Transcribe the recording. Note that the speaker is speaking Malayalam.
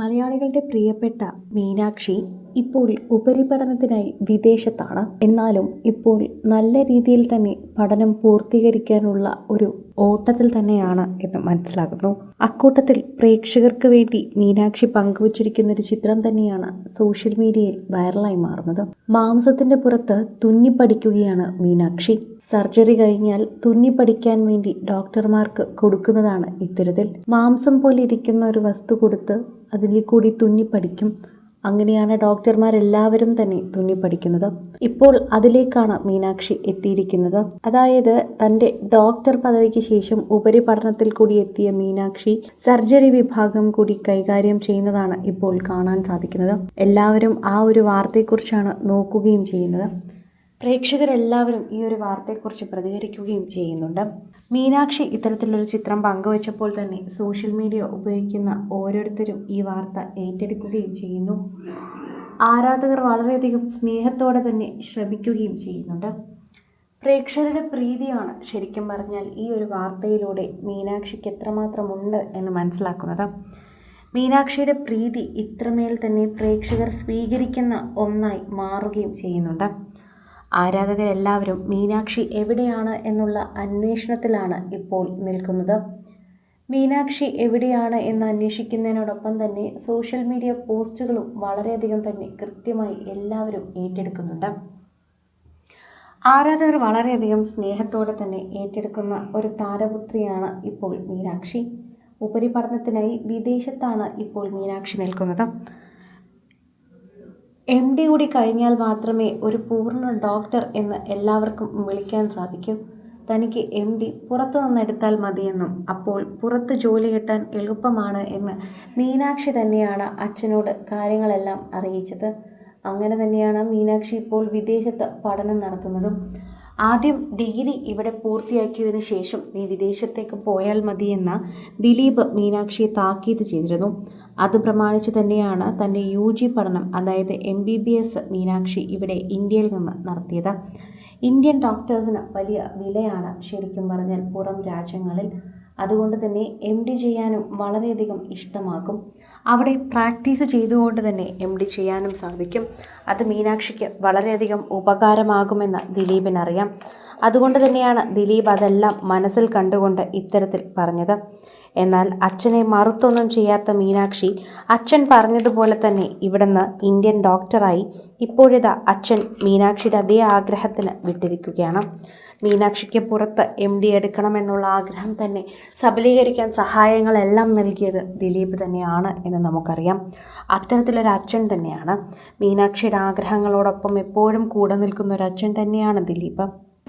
മലയാളികളുടെ പ്രിയപ്പെട്ട മീനാക്ഷി ഇപ്പോൾ ഉപരിപഠനത്തിനായി വിദേശത്താണ്. എന്നാലും ഇപ്പോൾ നല്ല രീതിയിൽ തന്നെ പഠനം പൂർത്തീകരിക്കാനുള്ള ഒരു ഓട്ടത്തിൽ തന്നെയാണ് എന്ന് മനസ്സിലാകുന്നു. അക്കൂട്ടത്തിൽ പ്രേക്ഷകർക്ക് വേണ്ടി മീനാക്ഷി പങ്കുവച്ചിരിക്കുന്ന ഒരു ചിത്രം തന്നെയാണ് സോഷ്യൽ മീഡിയയിൽ വൈറലായി മാറുന്നത്. മാംസത്തിന്റെ പുറത്ത് തുന്നിപ്പടിക്കുകയാണ് മീനാക്ഷി. സർജറി കഴിഞ്ഞാൽ തുന്നിപ്പടിക്കാൻ വേണ്ടി ഡോക്ടർമാർക്ക് കൊടുക്കുന്നതാണ് ഇത്തരത്തിൽ. മാംസം പോലെ ഇരിക്കുന്ന ഒരു വസ്തു കൊടുത്ത് അതിൽ കൂടി തുന്നിപ്പടിക്കും അങ്ങനെയാണ് ഡോക്ടർമാരെല്ലാവരും തന്നെ തുന്നിപ്പടിക്കുന്നത് ഇപ്പോൾ അതിലേക്കാണ് മീനാക്ഷി എത്തിയിരിക്കുന്നത്. അതായത് തന്റെ ഡോക്ടർ പദവിക്ക് ശേഷം ഉപരിപഠനത്തിൽ കൂടി എത്തിയ മീനാക്ഷി സർജറി വിഭാഗം കൂടി കൈകാര്യം ചെയ്യുന്നതാണ് ഇപ്പോൾ കാണാൻ സാധിക്കുന്നത്. എല്ലാവരും ആ ഒരു വാർത്തയെക്കുറിച്ചാണ് നോക്കുകയും ചെയ്യുന്നത്. പ്രേക്ഷകരെല്ലാവരും ഈ ഒരു വാർത്തയെക്കുറിച്ച് പ്രതികരിക്കുകയും ചെയ്യുന്നുണ്ട്. മീനാക്ഷി ഇത്തരത്തിലൊരു ചിത്രം പങ്കുവച്ചപ്പോൾ തന്നെ സോഷ്യൽ മീഡിയ ഉപയോഗിക്കുന്ന ഓരോരുത്തരും ഈ വാർത്ത ഏറ്റെടുക്കുകയും ചെയ്യുന്നു. ആരാധകർ വളരെയധികം സ്നേഹത്തോടെ തന്നെ ശ്രമിക്കുകയും ചെയ്യുന്നുണ്ട്. പ്രേക്ഷകരുടെ പ്രീതിയാണ് ശരിക്കും പറഞ്ഞാൽ ഈ ഒരു വാർത്തയിലൂടെ മീനാക്ഷിക്ക് എത്രമാത്രമുണ്ട് എന്ന് മനസ്സിലാക്കുന്നത്. മീനാക്ഷിയുടെ പ്രീതി ഇത്രമേൽ തന്നെ പ്രേക്ഷകർ സ്വീകരിക്കുന്ന ഒന്നായി മാറുകയും ചെയ്യുന്നുണ്ട്. ആരാധകരെല്ലാവരും മീനാക്ഷി എവിടെയാണ് എന്നുള്ള അന്വേഷണത്തിലാണ് ഇപ്പോൾ നിൽക്കുന്നത്. മീനാക്ഷി എവിടെയാണ് എന്ന് അന്വേഷിക്കുന്നതിനോടൊപ്പം തന്നെ സോഷ്യൽ മീഡിയ പോസ്റ്റുകളും വളരെയധികം തന്നെ കൃത്യമായി എല്ലാവരും ഏറ്റെടുക്കുന്നുണ്ട്. ആരാധകർ വളരെയധികം സ്നേഹത്തോടെ തന്നെ ഏറ്റെടുക്കുന്ന ഒരു താരപുത്രിയാണ് ഇപ്പോൾ മീനാക്ഷി. ഉപരിപഠനത്തിനായി വിദേശത്താണ് ഇപ്പോൾ മീനാക്ഷി നിൽക്കുന്നത്. എം ഡി കൂടി കഴിഞ്ഞാൽ മാത്രമേ ഒരു പൂർണ ഡോക്ടർ എന്ന് എല്ലാവർക്കും വിളിക്കാൻ സാധിക്കൂ. തനിക്ക് എം ഡി പുറത്തു നിന്നെടുത്താൽ മതിയെന്നും അപ്പോൾ പുറത്ത് ജോലി കിട്ടാൻ എളുപ്പമാണ് എന്ന് മീനാക്ഷി തന്നെയാണ് അച്ഛനോട് കാര്യങ്ങളെല്ലാം അറിയിച്ചത്. അങ്ങനെ തന്നെയാണ് മീനാക്ഷി ഇപ്പോൾ വിദേശത്ത് പഠനം നടത്തുന്നതും. ആദ്യം ഡിഗ്രി ഇവിടെ പൂർത്തിയാക്കിയതിന് ശേഷം നീ വിദേശത്തേക്ക് പോയാൽ മതി എന്ന ദിലീപ് മീനാക്ഷിയെ താക്കീത് ചെയ്തിരുന്നു. അത് പ്രമാണിച്ച് തന്നെയാണ് തന്റെ യു ജി പഠനം അതായത് M B B S Meenakshi ഇവിടെ ഇന്ത്യയിൽ നിന്ന് നടത്തിയത്. ഇന്ത്യൻ ഡോക്ടേഴ്സിന് വലിയ വിലയാണ് ശരിക്കും പറഞ്ഞാൽ പുറം രാജ്യങ്ങളിൽ അതുകൊണ്ട് തന്നെ എം ഡി ചെയ്യാനും വളരെയധികം ഇഷ്ടമാകും. അവിടെ പ്രാക്ടീസ് ചെയ്തുകൊണ്ട് തന്നെ എം ഡി ചെയ്യാനും സാധിക്കും. അത് മീനാക്ഷിക്ക് വളരെയധികം ഉപകാരമാകുമെന്ന് ദിലീപിനറിയാം. അതുകൊണ്ട് തന്നെയാണ് ദിലീപ് അതെല്ലാം മനസ്സിൽ കണ്ടുകൊണ്ട് ഇത്തരത്തിൽ പറഞ്ഞത്. എന്നാൽ അച്ഛനെ മറുത്തൊന്നും ചെയ്യാത്ത മീനാക്ഷി അച്ഛൻ പറഞ്ഞതുപോലെ തന്നെ ഇവിടുന്ന് ഇന്ത്യൻ ഡോക്ടറായി ഇപ്പോഴിതാ അച്ഛൻ മീനാക്ഷിയുടെ അതേ ആഗ്രഹത്തിന് വിട്ടിരിക്കുകയാണ്. മീനാക്ഷിക്ക് പുറത്ത് എം ഡി എടുക്കണമെന്നുള്ള ആഗ്രഹം തന്നെ സബലീകരിക്കാൻ സഹായങ്ങളെല്ലാം നൽകിയത് ദിലീപ് തന്നെയാണ് എന്ന് നമുക്കറിയാം. അത്തരത്തിലൊരു അച്ഛൻ തന്നെയാണ്. മീനാക്ഷിയുടെ ആഗ്രഹങ്ങളോടൊപ്പം എപ്പോഴും കൂടെ നിൽക്കുന്ന ഒരു അച്ഛൻ തന്നെയാണ് ദിലീപ്.